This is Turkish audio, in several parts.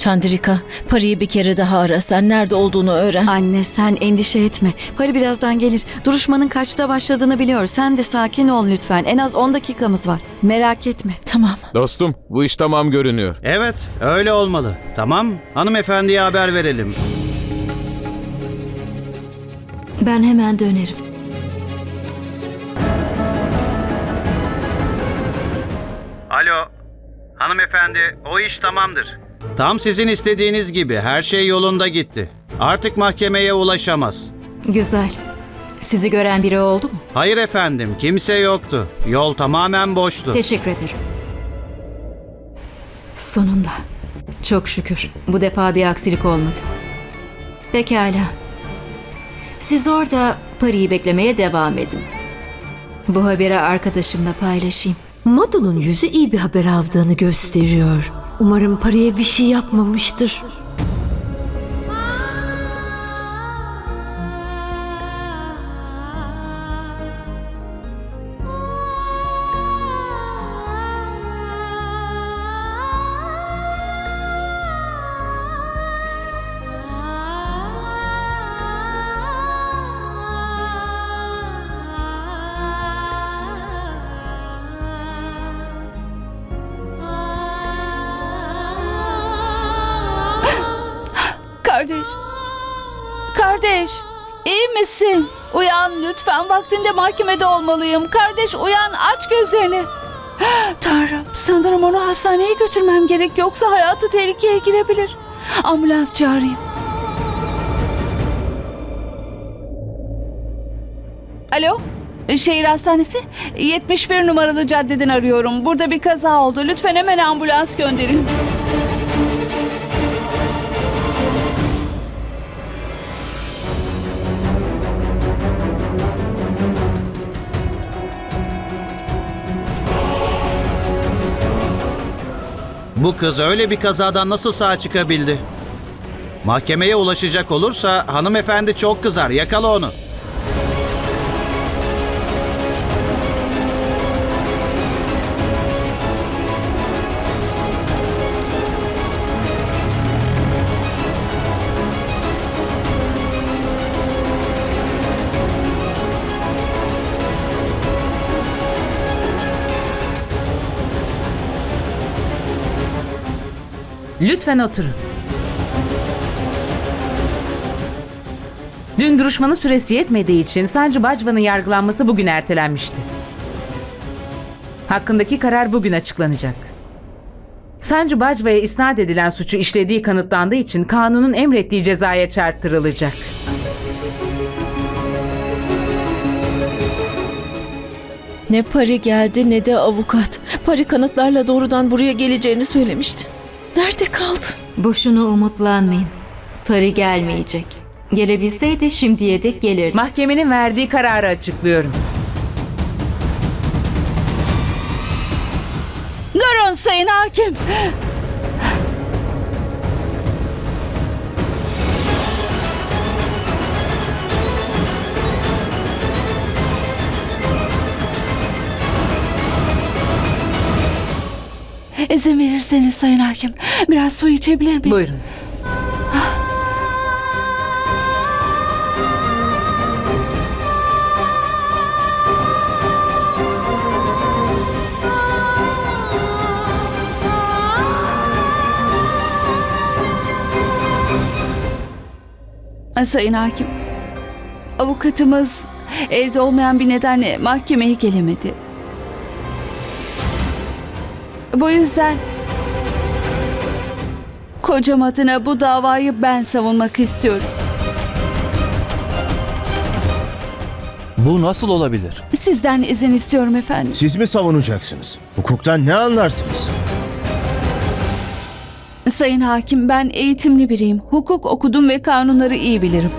Çandrika, parayı bir kere daha ara. Sen nerede olduğunu öğren. Anne sen endişe etme. Pari birazdan gelir. Duruşmanın kaçta başladığını biliyor. Sen de sakin ol lütfen. En az 10 dakikamız var. Merak etme. Tamam. Dostum bu iş tamam görünüyor. Evet, öyle olmalı. Tamam, hanımefendiye haber verelim. Ben hemen dönerim. Alo, hanımefendi, o iş tamamdır. Tam sizin istediğiniz gibi her şey yolunda gitti. Artık mahkemeye ulaşamaz. Güzel. Sizi gören biri oldu mu? Hayır efendim, kimse yoktu. Yol tamamen boştu. Teşekkür ederim. Sonunda. Çok şükür. Bu defa bir aksilik olmadı. Pekala. Siz orada parayı beklemeye devam edin. Bu haberi arkadaşımla paylaşayım. Madu'nun yüzü iyi bir haber aldığını gösteriyor. Umarım paraya bir şey yapmamıştır. Kardeş. iyi misin? Uyan lütfen vaktinde mahkemede olmalıyım. Kardeş uyan aç gözlerini. Tanrım sanırım onu hastaneye götürmem gerek yoksa hayatı tehlikeye girebilir. Ambulans çağırayım. Alo? Şehir hastanesi? 71 numaralı caddeden arıyorum. Burada bir kaza oldu. Lütfen hemen ambulans gönderin. Bu kız öyle bir kazadan nasıl sağ çıkabildi? Mahkemeye ulaşacak olursa hanımefendi çok kızar. Yakala onu. Lütfen oturun. Dün duruşmanın süresi yetmediği için Sancı Bacva'nın yargılanması bugün ertelenmişti. Hakkındaki karar bugün açıklanacak. Sancı Bacva'ya isnat edilen suçu işlediği kanıtlandığı için kanunun emrettiği cezaya çarptırılacak. Ne pari geldi ne de avukat. Pari kanıtlarla doğrudan buraya geleceğini söylemişti. Nerede kaldı? Boşuna umutlanmayın. Pari gelmeyecek. Gelebilseydi şimdiye dek gelirdi. Mahkemenin verdiği kararı açıklıyorum. Durun sayın hakim. İzin verirseniz sayın hakim biraz su içebilir miyim? Buyurun. Sayın hakim, avukatımız evde olmayan bir nedenle mahkemeye gelemedi. Bu yüzden kocam adına bu davayı ben savunmak istiyorum. Bu nasıl olabilir? Sizden izin istiyorum efendim. Siz mi savunacaksınız? Hukuktan ne anlarsınız? Sayın hakim ben eğitimli biriyim. Hukuk okudum ve kanunları iyi bilirim.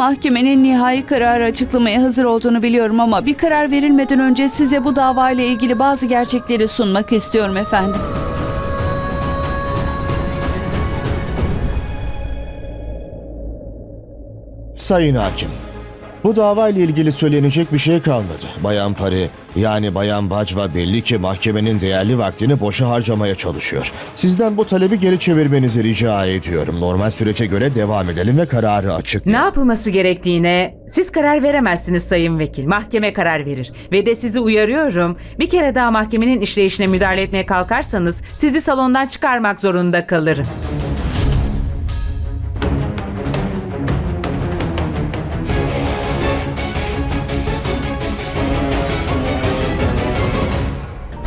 Mahkemenin nihai kararı açıklamaya hazır olduğunu biliyorum ama bir karar verilmeden önce size bu davayla ilgili bazı gerçekleri sunmak istiyorum efendim. Sayın Hakim, Bu davayla ilgili söylenecek bir şey kalmadı. Bayan Pari yani Bayan Bacva belli ki mahkemenin değerli vaktini boşa harcamaya çalışıyor. Sizden bu talebi geri çevirmenizi rica ediyorum. Normal sürece göre devam edelim ve kararı açık. Ne yapılması gerektiğine siz karar veremezsiniz sayın vekil. Mahkeme karar verir. Ve de sizi uyarıyorum. Bir kere daha mahkemenin işleyişine müdahale etmeye kalkarsanız sizi salondan çıkarmak zorunda kalırım.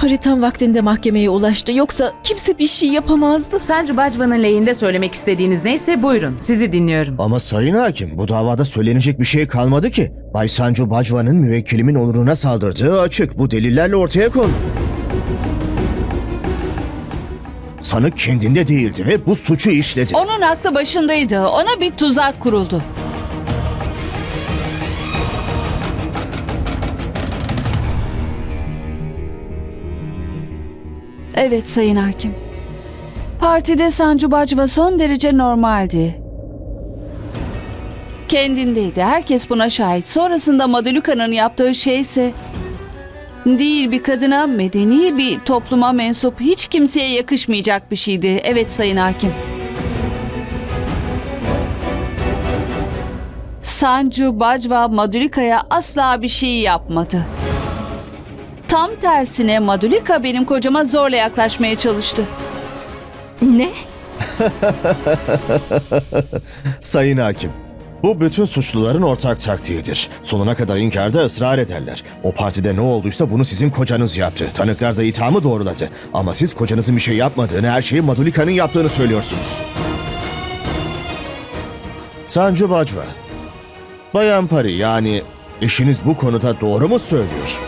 Pari tam vaktinde mahkemeye ulaştı. Yoksa kimse bir şey yapamazdı. Sancu Bacva'nın lehinde söylemek istediğiniz neyse buyurun. Sizi dinliyorum. Ama sayın hakim bu davada söylenecek bir şey kalmadı ki. Bay Sancu Bacva'nın müvekkilimin onuruna saldırdığı açık. Bu delillerle ortaya kondu. Sanık kendinde değildi ve bu suçu işledi. Onun aklı başındaydı. Ona bir tuzak kuruldu. Evet Sayın Hakim. Partide Sancu Bacva son derece normaldi. Kendindeydi. Herkes buna şahit. Sonrasında Madaluka'nın yaptığı şey ise değil bir kadına, medeni bir topluma mensup hiç kimseye yakışmayacak bir şeydi. Evet Sayın Hakim. Sancu Bacva Madulika'ya asla bir şey yapmadı. Tam tersine Madulika benim kocama zorla yaklaşmaya çalıştı. Ne? Sayın hakim, bu bütün suçluların ortak taktiğidir. Sonuna kadar inkarda ısrar ederler. O partide ne olduysa bunu sizin kocanız yaptı. Tanıklar da ithamı doğruladı. Ama siz kocanızın bir şey yapmadığını, her şeyi Madulika'nın yaptığını söylüyorsunuz. Sancu Bacva, Bayan Pari yani eşiniz bu konuda doğru mu söylüyor?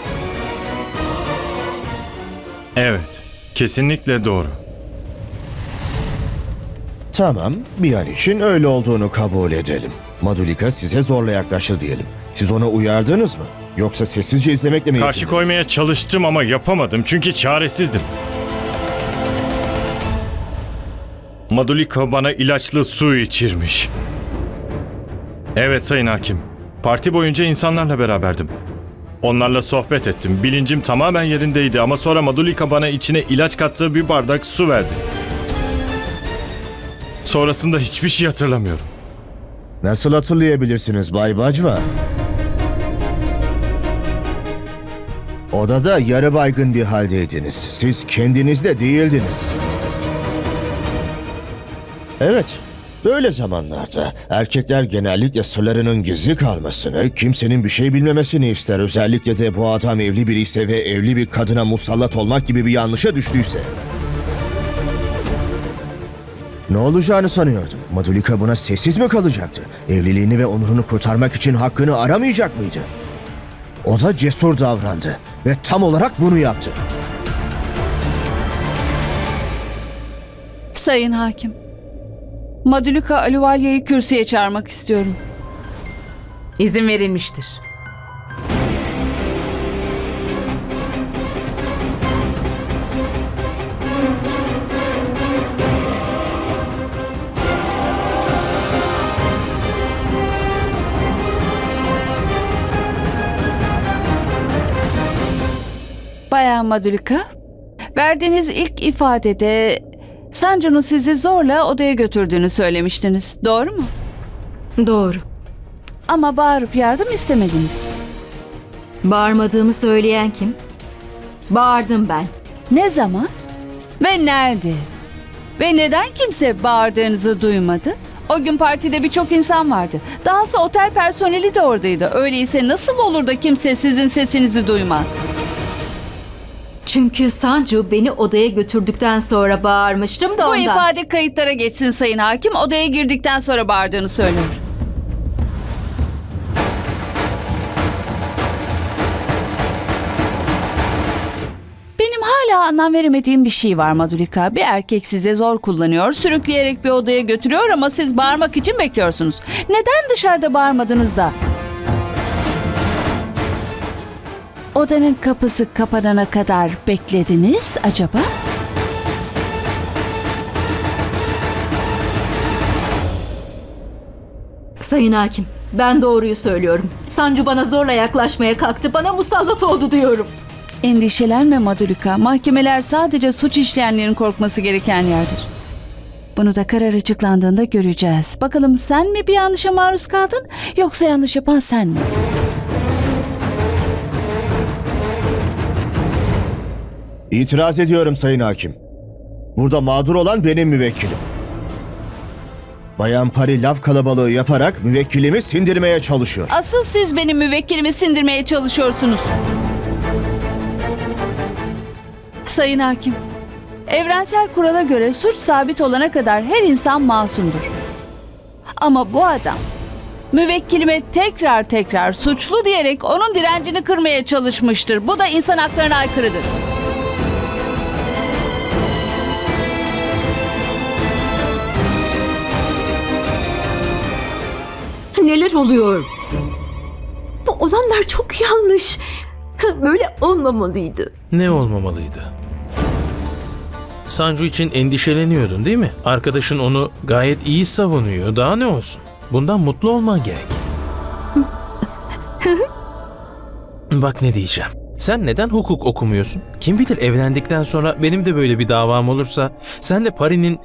Evet, kesinlikle doğru. Tamam, bir an için öyle olduğunu kabul edelim. Madulika size zorla yaklaştı diyelim. Siz ona uyardınız mı? Yoksa sessizce izlemekle mi Karşı yetindiniz? koymaya çalıştım ama yapamadım çünkü çaresizdim. Madulika bana ilaçlı su içirmiş. Evet Sayın Hakim, parti boyunca insanlarla beraberdim. Onlarla sohbet ettim. Bilincim tamamen yerindeydi ama sonra Madulika bana içine ilaç kattığı bir bardak su verdi. Sonrasında hiçbir şey hatırlamıyorum. Nasıl hatırlayabilirsiniz Bay Bacva? Odada yarı baygın bir haldeydiniz. Siz kendinizde değildiniz. Evet, böyle zamanlarda erkekler genellikle sırlarının gizli kalmasını, kimsenin bir şey bilmemesini ister. Özellikle de bu adam evli biri ise ve evli bir kadına musallat olmak gibi bir yanlışa düştüyse. Ne olacağını sanıyordum. Madulika buna sessiz mi kalacaktı? Evliliğini ve onurunu kurtarmak için hakkını aramayacak mıydı? O da cesur davrandı ve tam olarak bunu yaptı. Sayın Hakim. Madulika Aluvalya'yı kürsüye çağırmak istiyorum. İzin verilmiştir. Bayan Madulika, verdiğiniz ilk ifadede Sancu'nun sizi zorla odaya götürdüğünü söylemiştiniz. Doğru mu? Doğru. Ama bağırıp yardım istemediniz. Bağırmadığımı söyleyen kim? Bağırdım ben. Ne zaman? Ve nerede? Ve neden kimse bağırdığınızı duymadı? O gün partide birçok insan vardı. Dahası otel personeli de oradaydı. Öyleyse nasıl olur da kimse sizin sesinizi duymaz? Çünkü Sancu beni odaya götürdükten sonra bağırmıştım da Bu ondan. ifade kayıtlara geçsin Sayın Hakim. Odaya girdikten sonra bağırdığını söylüyor. Benim hala anlam veremediğim bir şey var Madulika. Bir erkek size zor kullanıyor, sürükleyerek bir odaya götürüyor ama siz bağırmak için bekliyorsunuz. Neden dışarıda bağırmadınız da? Odanın kapısı kapanana kadar beklediniz acaba? Sayın Hakim, ben doğruyu söylüyorum. Sancu bana zorla yaklaşmaya kalktı. Bana musallat oldu diyorum. Endişelenme Madulika. Mahkemeler sadece suç işleyenlerin korkması gereken yerdir. Bunu da karar açıklandığında göreceğiz. Bakalım sen mi bir yanlışa maruz kaldın yoksa yanlış yapan sen mi? İtiraz ediyorum Sayın Hakim. Burada mağdur olan benim müvekkilim. Bayan Pari laf kalabalığı yaparak müvekkilimi sindirmeye çalışıyor. Asıl siz benim müvekkilimi sindirmeye çalışıyorsunuz. Sayın Hakim, evrensel kurala göre suç sabit olana kadar her insan masumdur. Ama bu adam müvekkilime tekrar tekrar suçlu diyerek onun direncini kırmaya çalışmıştır. Bu da insan haklarına aykırıdır. Neler oluyor? Bu olanlar çok yanlış. Böyle olmamalıydı. Ne olmamalıydı? Sancu için endişeleniyordun değil mi? Arkadaşın onu gayet iyi savunuyor. Daha ne olsun? Bundan mutlu olman gerek. Bak ne diyeceğim. Sen neden hukuk okumuyorsun? Kim bilir evlendikten sonra benim de böyle bir davam olursa sen de Pari'nin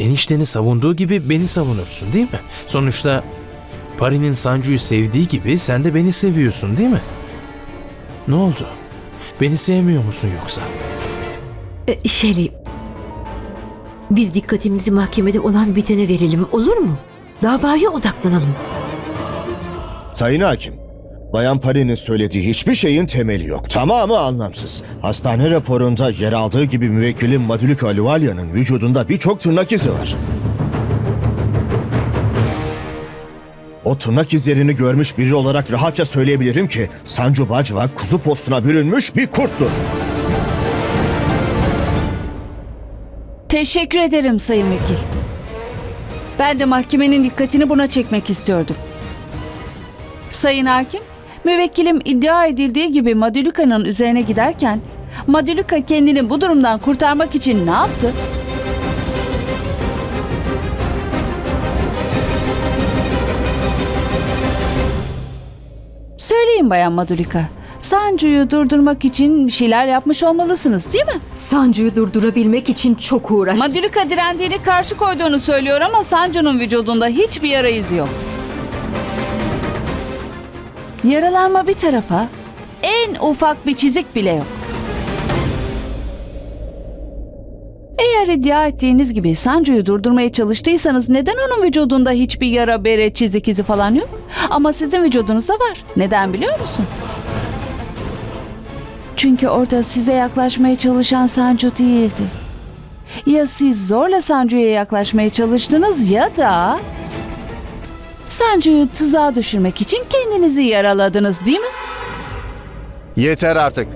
enişteni savunduğu gibi beni savunursun değil mi? Sonuçta Pari'nin Sancu'yu sevdiği gibi sen de beni seviyorsun değil mi? Ne oldu? Beni sevmiyor musun yoksa? E, Şeri, biz dikkatimizi mahkemede olan bitene verelim olur mu? Davaya odaklanalım. Sayın Hakim, Bayan Pari'nin söylediği hiçbir şeyin temeli yok. Tamamı anlamsız. Hastane raporunda yer aldığı gibi müvekkilin Madhulika Aluvalya'nın vücudunda birçok tırnak izi var. O tırnak izlerini görmüş biri olarak rahatça söyleyebilirim ki Sancu Bacva kuzu postuna bürünmüş bir kurttur. Teşekkür ederim Sayın Vekil. Ben de mahkemenin dikkatini buna çekmek istiyordum. Sayın Hakim, müvekkilim iddia edildiği gibi Madülüka'nın üzerine giderken Madülüka kendini bu durumdan kurtarmak için ne yaptı? Söyleyin Bayan Madülika. Sancu'yu durdurmak için bir şeyler yapmış olmalısınız değil mi? Sancu'yu durdurabilmek için çok uğraştım. Madülika direndiğini karşı koyduğunu söylüyor ama Sancu'nun vücudunda hiçbir yara izi yok. Yaralanma bir tarafa, en ufak bir çizik bile yok. Eğer iddia ettiğiniz gibi Sancu'yu durdurmaya çalıştıysanız neden onun vücudunda hiçbir yara, bere, çizik izi falan yok? Ama sizin vücudunuzda var. Neden biliyor musun? Çünkü orada size yaklaşmaya çalışan Sancu değildi. Ya siz zorla Sancu'ya yaklaşmaya çalıştınız ya da... Sancu'yu tuzağa düşürmek için kendinizi yaraladınız değil mi? Yeter artık.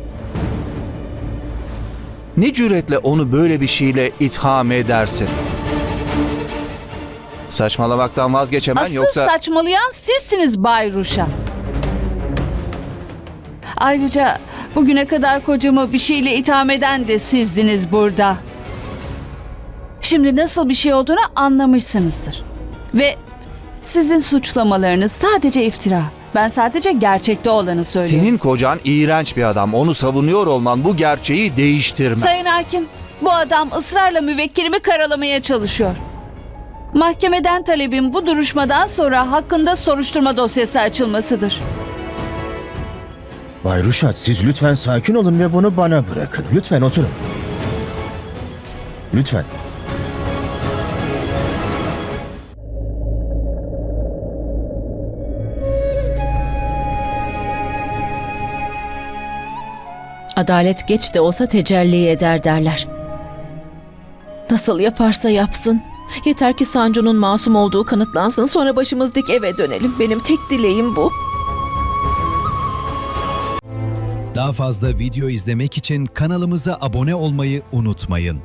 Ne cüretle onu böyle bir şeyle itham edersin? Saçmalamaktan vazgeçemen Asıl yoksa... saçmalayan sizsiniz Bay Ruşa. Ayrıca bugüne kadar kocamı bir şeyle itham eden de sizdiniz burada. Şimdi nasıl bir şey olduğunu anlamışsınızdır. Ve sizin suçlamalarınız sadece iftira. Ben sadece gerçekte olanı söylüyorum. Senin kocan iğrenç bir adam. Onu savunuyor olman bu gerçeği değiştirmez. Sayın Hakim, bu adam ısrarla müvekkilimi karalamaya çalışıyor. Mahkemeden talebim bu duruşmadan sonra hakkında soruşturma dosyası açılmasıdır. Bay Ruşat siz lütfen sakin olun ve bunu bana bırakın. Lütfen oturun. Lütfen. Adalet geç de olsa tecelli eder derler. Nasıl yaparsa yapsın. Yeter ki Sancu'nun masum olduğu kanıtlansın sonra başımız dik eve dönelim. Benim tek dileğim bu. Daha fazla video izlemek için kanalımıza abone olmayı unutmayın.